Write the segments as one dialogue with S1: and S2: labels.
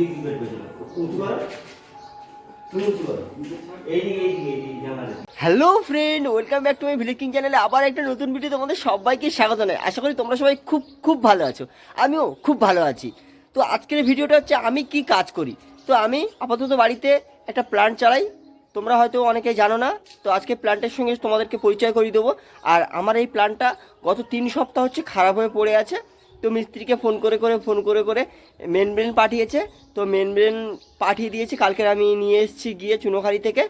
S1: দিক উঁচু করো
S2: hello friend welcome back to my ভিলেকিং চ্যানেলে আবার একটা নতুন ভিডিও তোমাদের সবাইকে স্বাগত জানাই। আশা করি তোমরা সবাই খুব খুব ভালো আছো। আমিও খুব ভালো আছি। তো আজকের ভিডিওটা হচ্ছে আমি কি কাজ করি? তো আমি আপাতত বাড়িতে একটা প্ল্যান্ট চালাই। তোমরা হয়তো অনেকে জানো না, তো আজকে প্ল্যান্টের সঙ্গে তোমাদেরকে পরিচয় করিয়ে দেবো। আর আমার এই প্ল্যান্টটা গত তিন সপ্তাহ হচ্ছে খারাপ হয়ে পড়ে আছে। তো মিস্ত্রিকে ফোন করে করে, ফোন করে করে মেন ব্রেন পাঠিয়েছে। তো মেন ব্রেন পাঠিয়ে দিয়েছি। কালকে আমি নিয়ে এসেছি গিয়ে চুনোখালি থেকে।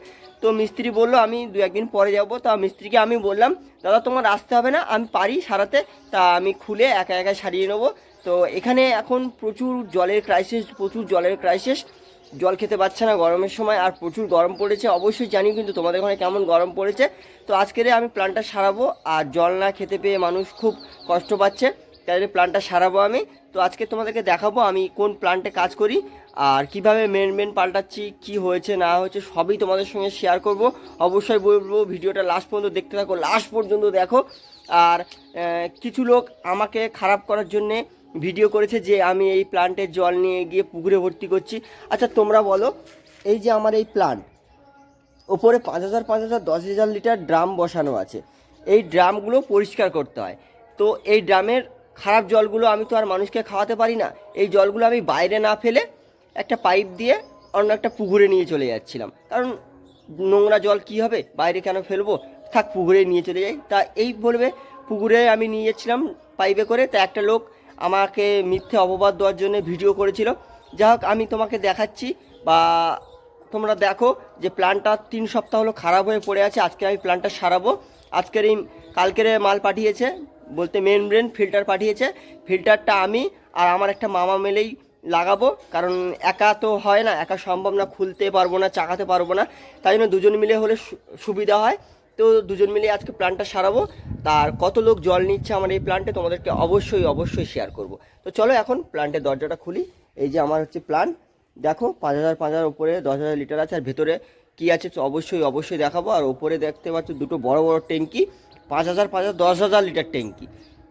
S2: তো মিস্ত্রি বলল, আমি দু একদিন পরে যাব। তা মিস্ত্রিকে আমি বললাম, দাদা, তোমার আসতে হবে না, আমি পারি সারাতে, তা আমি খুলে একা একা সারিয়ে নেব। তো এখানে এখন প্রচুর জলের ক্রাইসিস প্রচুর জলের ক্রাইসিস জল খেতে পাচ্ছে না গরমের সময়, আর প্রচুর গরম পড়েছে। অবশ্যই জানি কিন্তু তোমাদের ওখানে কেমন গরম পড়েছে। তো আজকের আমি প্ল্যানটা সারাবো, আর জল না খেতে পেয়ে মানুষ খুব কষ্ট পাচ্ছে। তাই প্ল্যানটা সারাবো আমি। তো আজকে তোমাদেরকে দেখাবো আমি কোন প্ল্যান্টে কাজ করি আর কীভাবে মেন মেন পাল্টাচ্ছি, কি হয়েছে, না হয়েছে, সবই তোমাদের সঙ্গে শেয়ার করব। অবশ্যই বলব, ভিডিওটা লাস্ট পর্যন্ত দেখতে থাকো, লাস্ট পর্যন্ত দেখো। আর কিছু লোক আমাকে খারাপ করার জন্যে ভিডিও করেছে যে আমি এই প্লান্টের জল নিয়ে গিয়ে পুকুরে ভর্তি করছি। আচ্ছা তোমরা বলো, এই যে আমার এই প্লান্ট ওপরে পাঁচ হাজার পাঁচ হাজার, দশ হাজার লিটার ড্রাম বসানো আছে। এই ড্রামগুলো পরিষ্কার করতে হয়। তো এই ড্রামের খারাপ জলগুলো আমি তো আর মানুষকে খাওয়াতে পারি না। এই জলগুলো আমি বাইরে না ফেলে একটা পাইপ দিয়ে অন্য একটা পুকুরে নিয়ে চলে যাচ্ছিলাম। কারণ নোংরা জল কি হবে? বাইরে কেন ফেলব? থাক, পুকুরে নিয়ে চলে যাই। তা এই বলবে, পুকুরে আমি নিয়ে যাচ্ছিলাম পাইপে করে। তা একটা লোক আমাকে মিথ্যে অপবাদ দেওয়ার জন্য ভিডিও করেছিল। যা হোক, আমি তোমাকে দেখাচ্ছি বা তোমরা দেখো যে প্ল্যানটা তিন সপ্তাহ হলো খারাপ হয়ে পড়ে আছে। আজকে আমি প্ল্যানটা সারাবো। আজকের এই, কালকের মাল পাঠিয়েছে। বলতে মেন ব্রেন ফিল্টার পাঠিয়েছে। ফিল্টারটা আমি আর আমার একটা মামা মেলেই লাগাবো, কারণ একা তো হয় না, একা সম্ভব না, খুলতে পারব না, চাকাতে পারব না। তাই জন্য দুজন মিলে হলে সুবিধা হয়। তো দুজন মিলে আজকে প্ল্যানটা সারাবো। তার কত লোক জল নিচ্ছে আমার এই প্ল্যান্টে তোমাদেরকে অবশ্যই অবশ্যই শেয়ার করব। তো চলো এখন প্ল্যান্টের দরজাটা খুলি। এই যে আমার হচ্ছে প্ল্যান্ট দেখো, পাঁচ হাজার পাঁচ হাজার উপরে দশ হাজার লিটার আছে। আর ভেতরে কী আছে অবশ্যই অবশ্যই দেখাবো। আর ওপরে দেখতে পাচ্ছ দুটো বড় বড় ট্যাঙ্কি। পাঁচ হাজার পাঁচ হাজার, দশ হাজার লিটার ট্যাঙ্কি।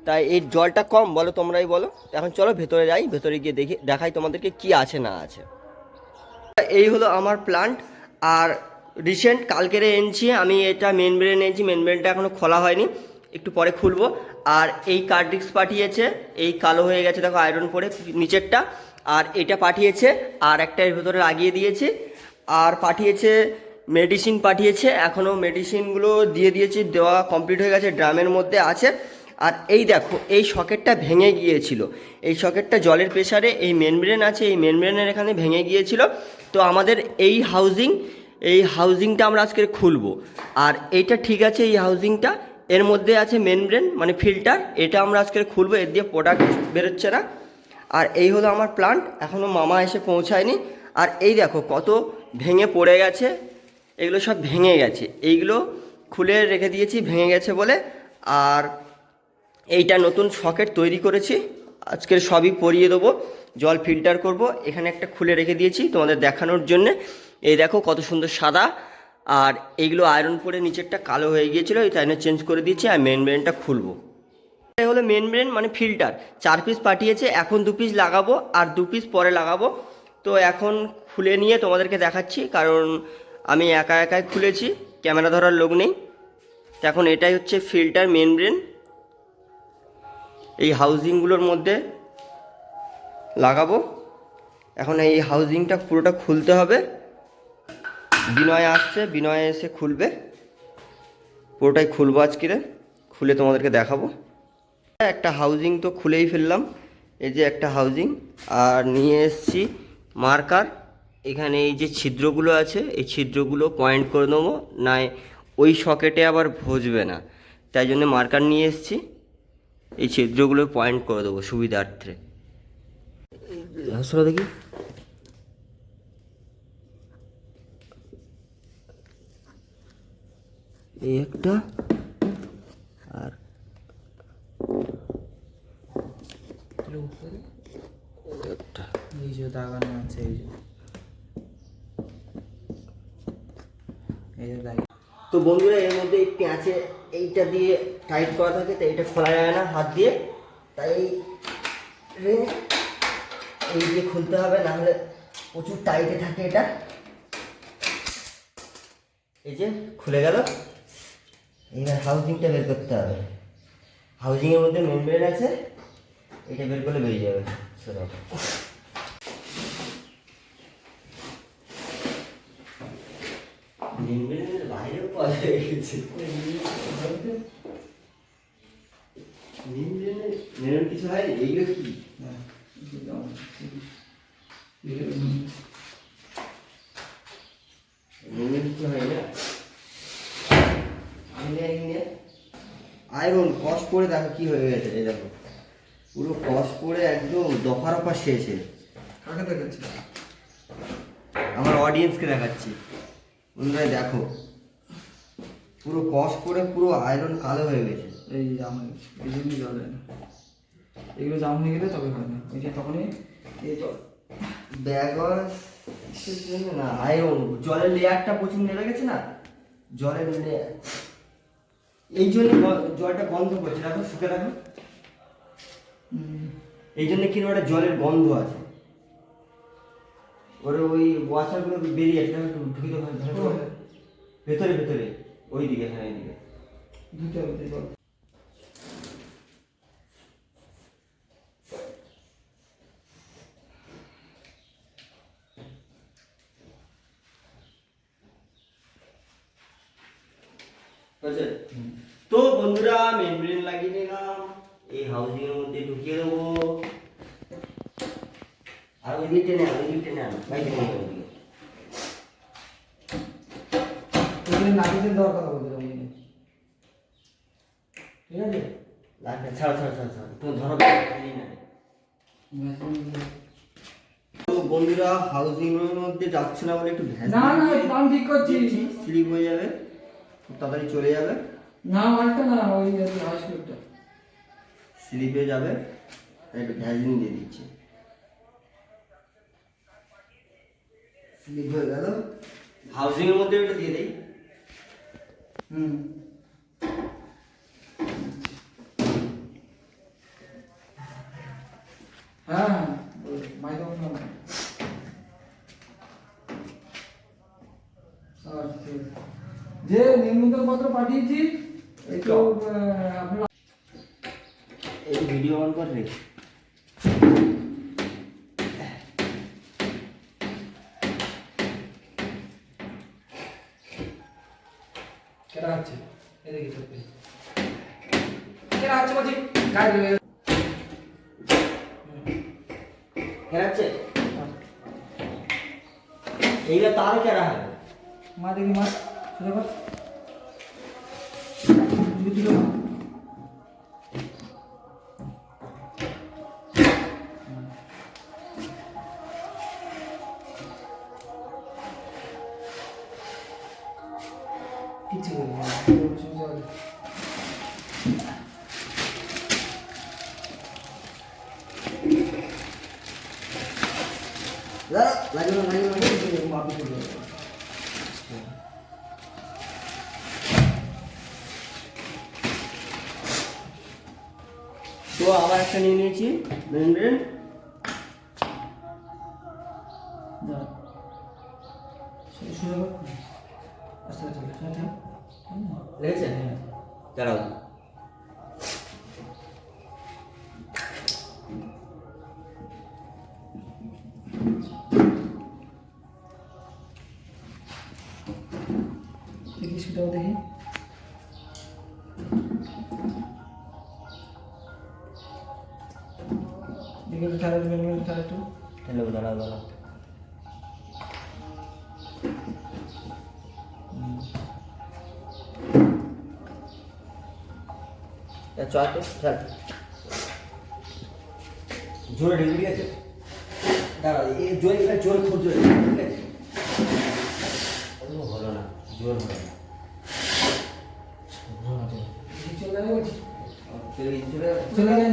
S2: তাই এই জলটা কম, বলো তোমরাই বলো। এখন চলো ভেতরে যাই, ভেতরে গিয়ে দেখি, দেখাই তোমাদেরকে কি আছে, না আছে। এই হলো আমার প্লান্ট আর রিসেন্ট কালকেরে এনেছি, আমি এটা মেন ব্রেন এনেছি মেন ব্রেনটা এখনও খোলা হয়নি, একটু পরে খুলবো। আর এই কার্ডিক্স পাঠিয়েছে, এই কালো হয়ে গেছে, দেখো আয়রন পরে নিচেরটা। আর এটা পাঠিয়েছে, আর একটা এর ভেতরে লাগিয়ে দিয়েছে। আর পাঠিয়েছে মেডিসিন পাঠিয়েছে, এখনও মেডিসিনগুলো দিয়ে দিয়েছি, দেওয়া কমপ্লিট হয়ে গেছে, ড্রামের মধ্যে আছে। আর এই দেখো, এই সকেটটা ভেঙে গিয়েছিল। এই সকেটটা জলের প্রেসারে এই মেনব্রেন আছে, এই মেনব্রেনের এখানে ভেঙে গিয়েছিল। তো আমাদের এই হাউজিং এই হাউজিংটা আমরা আজকে খুলবো। আর এইটা ঠিক আছে এই হাউজিংটা এর মধ্যে আছে মেনব্রেন মানে ফিল্টার এটা আমরা আজকে খুলবো, এর দিয়ে প্রোডাক্ট বেরোচ্ছে না। আর এই হলো আমার প্লান্ট এখনও মামা এসে পৌঁছায়নি। আর এই দেখো, কত ভেঙে পড়ে গেছে। এগুলো সব ভেঙে গেছে। এইগুলো খুলে রেখে দিয়েছি, ভেঙে গেছে বলে। আর এইটা নতুন সকেট তৈরি করেছি। আজকের সবই পরিয়ে দেবো, জল ফিল্টার করব। এখানে একটা খুলে রেখে দিয়েছি তোমাদের দেখানোর জন্যে। এই দেখো কত সুন্দর সাদা। আর এইগুলো আয়রন পরে নিচেরটা কালো হয়ে গিয়েছিল, এই তাই চেঞ্জ করে দিয়েছি আর মেন ব্রেনটা খুলবো। এটা হলো মেন ব্রেন মানে ফিল্টার চার পিস পাঠিয়েছে, এখন দু পিস লাগাবো আর দু পিস পরে লাগাবো। তো এখন খুলে নিয়ে তোমাদেরকে দেখাচ্ছি, কারণ আমি একা একাই খুলেছি, ক্যামেরা ধরার লোক নেই। এখন এটাই হচ্ছে ফিল্টার মেন ব্রেন এই হাউজিংগুলোর মধ্যে লাগাবো। এখন এই হাউজিংটা পুরোটা খুলতে হবে। বিনয় আসছে, বিনয় এসে খুলবে। পুরোটাই খুলবো আজকে। খুলে তোমাদেরকে দেখাবো। একটা হাউজিং তো খুলেই ফেললাম। এই যে একটা হাউজিং। আর নিয়ে এসেছি মার্কার। এখানে এই যে ছিদ্রগুলো আছে এই ছিদ্রগুলো পয়েন্ট করে দেবো নয় ওই সকেটে আবার ভজবে না। তাই জন্য মার্কার নিয়ে এসেছি। এই ছিদ্রগুলো পয়েন্ট করে দেবো সুবিধার্থে। হাসরা দেখি। এই একটা আর একটা।
S3: এই যে দাগানো আছে এই যে।
S2: তো বন্ধুরা, এর মধ্যে এই পেঁচে এইটা দিয়ে টাইট করা থাকে, তো এটা খোলা যায় না হাত দিয়ে। তাই এই দিয়ে খুলতে হবে, নাহলে প্রচুর টাইটে থাকে এটা। এই যে, খুলে গেল। এইবার হাউজিংটা বের করতে হবে। হাউজিংয়ের মধ্যে মেমব্রেন আছে এটা বের করলে বেরিয়ে যাবে। সেটা বাইরেও পাওয়া গেছে। মেমব্রেনের কিছু হয়? এইগুলো কি? আয়রন কস পরে দেখো কি হয়ে গেছে এই দেখো। পুরো কস পরে একদম দফা রফা শেষে
S3: কাকে দেখাচ্ছি
S2: আমার অডিয়েন্সকে দেখাচ্ছি। বন্ধুরা দেখো। পুরো কস পরে পুরো আয়রন কালো হয়ে গেছে।
S3: এই জাম এই জন্য জল এগুলো জাম হয়ে গেলে তবে হয় না। ওই যে তখনই এই জল
S2: ব্যাগস না আয়রন জলের লেয়ারটা প্রচুর নেমে গেছে না? জলের লেয়ার। এই জন্য জলটা গন্ধ করছে। দেখো শুকে দেখো। এই জন্য কিন্তু ওটা জলের গন্ধ আছে। ওরে ওই ওয়াশারগুলো বেরিয়ে আসলে দেখো একটু ঢুকে ভেতরে। ভেতরে ভেতরে ওই দিকে হ্যাঁ এইদিকে
S3: ধুতে হবে জল
S2: বুঝছে? তো বন্ধুরা মেমব্রেন লাগিয়ে নিলাম এই হাউজিং এর মধ্যে ঢুকিয়ে দেবো আর ওই দিকে টেনে আন ওই দিকে টেনে আন বাইকে নিয়ে যাব ওইদিকে।
S3: এগুলো নাবিদের হবে ঠিক আছে?
S2: লাগবে ছাড়ো ছাড়ো ছাড়ো ছাড়ো। তুমি ধরো তো বন্ধুরা হাউজিং এর মধ্যে যাচ্ছে না বলে একটু
S3: না না আমি ঠিক করছি।
S2: স্লিপ হয়ে যাবে। খুব তাড়াতাড়ি চলে যাবে।
S3: না মারটা না ওই হাউস
S2: স্লিপে যাবে। তাই একটু ভ্যাসলিন দিয়ে দিচ্ছি। হয়ে গেল। হাউজিং এর মধ্যে ওটা দিয়ে দেই।
S3: হুম। হ্যাঁ মাইক আচ্ছা। যে নিমন্ত্রণ পত্র পাঠিয়েছি এই তো আহ, আপনার
S2: এই ভিডিও অন কর রে
S3: কেটা আছে এদিকে চোখে কেটা আছে বলছি গাড়ি দেবে
S2: কেরাচ্ছে এইটা তার কেরা হবে
S3: মা দেখি মা সোজা কর দুটো
S2: একটা নিয়ে নিয়েছি।
S3: আস্তে চলে হ্যাঁ
S2: লেগেছে? দাঁড়াও।
S3: দেখি একটু খেলা দেবেন খেলা একটু
S2: চল তো চল জোরে ঠিক আছে দাঁড়াও এই জোরে এবার জোরে খুব জোরে ঠিক আছে ও হলো না জোর হলো না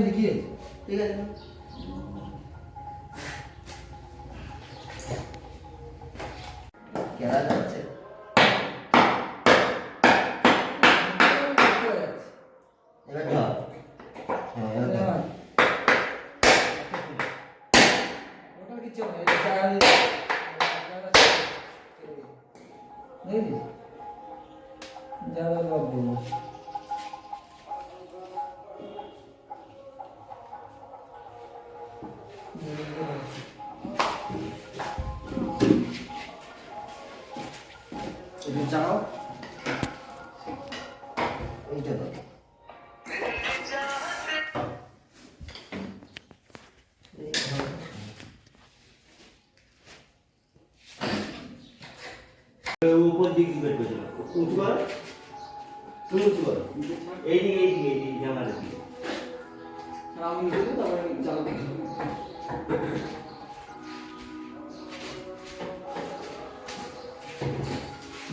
S3: দেখি চলে খেলা যাচ্ছে।
S2: যারা লাভ দেবো। Mm-hmm.
S3: চলে গেলেন দেখি
S2: ঠিক আছে কেনা যাচ্ছে এবার ধর হ্যাঁ এবার ধর
S3: ওটা কিছু না দেখলি যারা লাগবে না
S2: একটু চালাও এইটা দাও
S1: উপর দিক বের করে দেবো উঁচু করো তুমি উঁচু করো এইদিকে এইদিকে এইদিকে জামালের দিকে
S3: আর আমি দেখব তারপরে চালাতে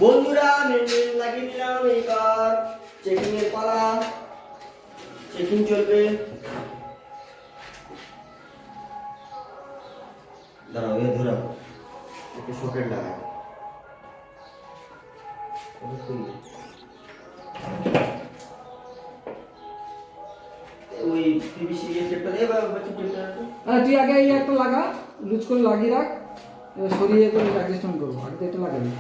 S2: বন্ধুরা মেনটেন লাগিয়ে দিলাম এইবার চেকিং এর পালা। চেকিং চলবে। দাঁড়াও, এ ধরাও একটু সকেট লাগাই। ওই পিভিসি এর টেপটা।
S3: আরে, তুই আগে এই একটা লাগা, লুজ করে লাগিয়ে রাখ। সরিয়ে করে অ্যাডজাস্টমেন্ট করব। আগে তো এটা লাগাবি।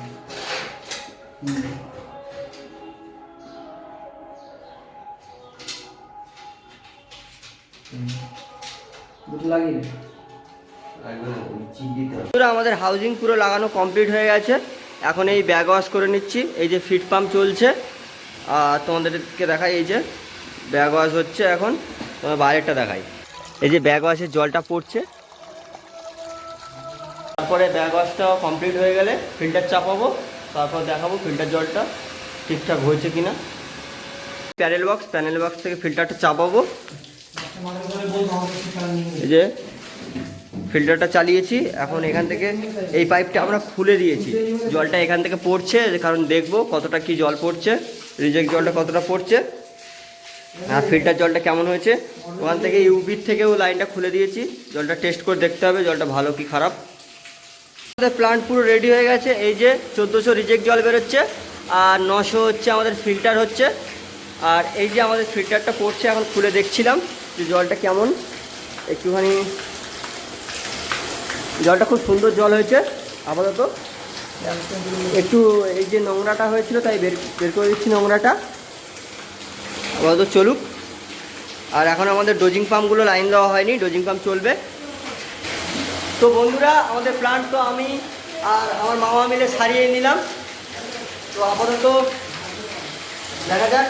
S2: আমাদের হাউজিং পুরো লাগানো কমপ্লিট হয়ে গেছে। এখন এই ব্যাগ ওয়াশ করে নিচ্ছি। এই যে ফিট পাম্প চলছে। আর তোমাদেরকে দেখাই, এই যে ব্যাগ ওয়াশ হচ্ছে এখন। তোমার বাইরেরটা দেখাই। এই যে ব্যাগ ওয়াশের জলটা পড়ছে। তারপরে ব্যাগ ওয়াশটা কমপ্লিট হয়ে গেলে ফিল্টার চাপাবো। তারপর দেখাবো ফিল্টার জলটা ঠিকঠাক হয়েছে কিনা। প্যানেল বক্স প্যানেল বক্স থেকে ফিল্টারটা চাপাবো। এই যে ফিল্টারটা চালিয়েছি, এখন এখান থেকে এই পাইপটা আমরা খুলে দিয়েছি। জলটা এখান থেকে পড়ছে, কারণ দেখব কতটা কি জল পড়ছে রিজেক্ট জলটা কতটা পড়ছে। আর ফিল্টার জলটা কেমন হয়েছে, ওখান থেকে ইউপির থেকেও লাইনটা খুলে দিয়েছি। জলটা টেস্ট করে দেখতে হবে, জলটা ভালো কি খারাপ। আমাদের প্লান্ট পুরো রেডি হয়ে গেছে। এই যে চোদ্দোশো রিজেক্ট জল বেরোচ্ছে, আর নশো হচ্ছে আমাদের ফিল্টার হচ্ছে। আর এই যে আমাদের ফিল্টারটা পড়ছে, এখন খুলে দেখছিলাম যে জলটা কেমন। একটুখানি জলটা খুব সুন্দর জল হয়েছে, আপাতত। একটু এই যে নোংরাটা হয়েছিল, তাই বের বের করে দিচ্ছি নোংরাটা। আপাতত চলুক। আর এখন আমাদের ডোজিং পাম্পগুলো লাইন দেওয়া হয়নি ডোজিং পাম্প চলবে। তো বন্ধুরা, আমাদের প্লান্ট তো আমি আর আমার মামা মিলে সারিয়ে নিলাম। তো আপাতত দেখা যাক,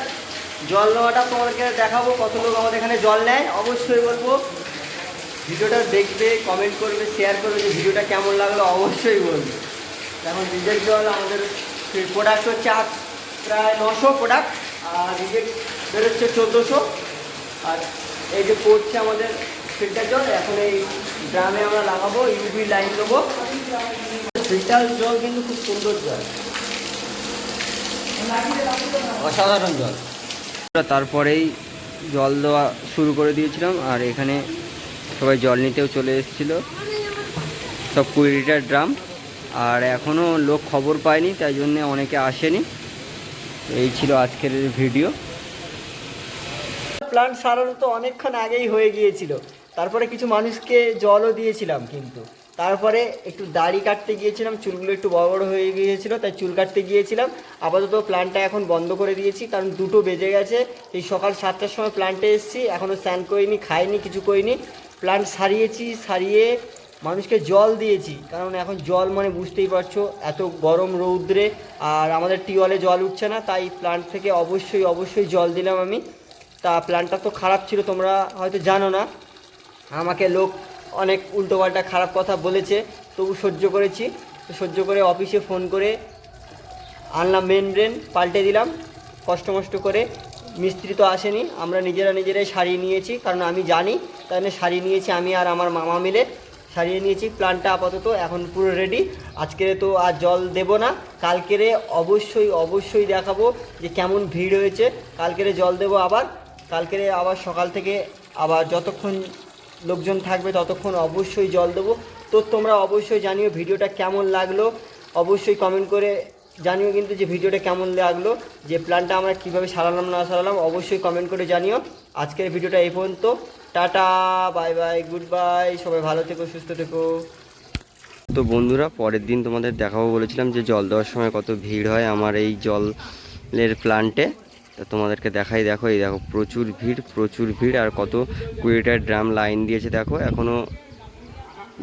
S2: জল নেওয়াটা তোমাদেরকে দেখাবো, কত লোক আমাদের এখানে জল নেয়। অবশ্যই বলব, ভিডিওটা দেখবে কমেন্ট করবে শেয়ার করবে যে ভিডিওটা কেমন লাগল, অবশ্যই বলবে। এখন রিজেক্ট জল, আমাদের প্রোডাক্ট হচ্ছে আট, প্রায় নশো প্রোডাক্ট আর রিজেক্ট বেরোচ্ছে চোদ্দোশো। আর এই যে পড়ছে আমাদের ফিল্টার জল, এখন এই ড্রামে আমরা লাগাবো ইউভি লাইন দেবো ফিল্টার জল কিন্তু খুব সুন্দর জল। অসাধারণ জল। তারপরেই জল দেওয়া শুরু করে দিয়েছিলাম আর এখানে সবাই জল নিতেও চলে এসেছিল। সব কুড়ি লিটার ড্রাম। আর এখনও লোক খবর পায়নি তাই জন্য অনেকে আসেনি। এই ছিল আজকের ভিডিও। প্লান্ট সারানো তো অনেকক্ষণ আগেই হয়ে গিয়েছিল। তারপরে কিছু মানুষকে জলও দিয়েছিলাম কিন্তু। তারপরে একটু দাড়ি কাটতে গিয়েছিলাম, চুলগুলো একটু বড় বড় হয়ে গিয়েছিল, তাই চুল কাটতে গিয়েছিলাম। আপাতত প্ল্যানটা এখন বন্ধ করে দিয়েছি, কারণ দুটো বেজে গেছে। এই সকাল সাতটার সময় প্ল্যান্টে এসেছি এখনও স্নান করিনি, খাইনি, কিছু করিনি। প্ল্যান্ট সারিয়েছি, সারিয়ে মানুষকে জল দিয়েছি, কারণ এখন জল মানে বুঝতেই পারছ, এত গরম রৌদ্রে, আর আমাদের টিউবওয়েলে জল উঠছে না, তাই প্ল্যান্ট থেকে অবশ্যই অবশ্যই জল দিলাম আমি। তা প্ল্যানটা তো খারাপ ছিল, তোমরা হয়তো জানো না। আমাকে লোক অনেক উল্টোপাল্টা খারাপ কথা বলেছে, তবু সহ্য করেছি। সহ্য করে অফিসে ফোন করে আনলাম মেন ব্রেন পাল্টে দিলাম, কষ্ট মষ্ট করে। মিস্ত্রি তো আসেনি, আমরা নিজেরা নিজেরাই সারিয়ে নিয়েছি, কারণ আমি জানি, তাই জন্য সারিয়ে নিয়েছি আমি আর আমার মামা মিলে। সারিয়ে নিয়েছি প্ল্যানটা আপাতত এখন পুরো রেডি আজকে তো আর জল দেব না, কালকেরে অবশ্যই অবশ্যই দেখাবো যে কেমন ভিড় হয়েছে। কালকেরে জল দেবো আবার, কালকেরে আবার সকাল থেকে আবার যতক্ষণ লোকজন থাকবে ততক্ষণ অবশ্যই জল দেবো। তো তোমরা অবশ্যই জানিও ভিডিওটা কেমন লাগল। অবশ্যই কমেন্ট করে জানিও কিন্তু যে ভিডিওটা কেমন লাগল, যে প্ল্যানটা আমরা কীভাবে সারালাম, না সারালাম, অবশ্যই কমেন্ট করে জানিও। আজকের ভিডিওটা এই পর্যন্ত। Tata bye bye goodbye সবাই ভালো থেকো, সুস্থ থেকো। তো বন্ধুরা, পরের দিন তোমাদের দেখাবো বলেছিলাম যে জল দেওয়ার সময় কত ভিড় হয় আমার এই জলের প্লান্টে তা তোমাদেরকে দেখাই, দেখো, এই দেখো, প্রচুর ভিড় প্রচুর ভিড়, আর কত কুড়িটার ড্রাম লাইন দিয়েছে, দেখো এখনও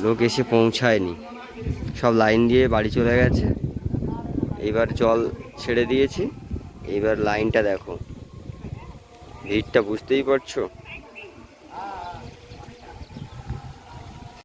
S2: লোক এসে পৌঁছায়নি। সব লাইন দিয়ে বাড়ি চলে গেছে। এবার জল ছেড়ে দিয়েছি। এবার লাইনটা দেখো। ভিড়টা বুঝতেই পারছ?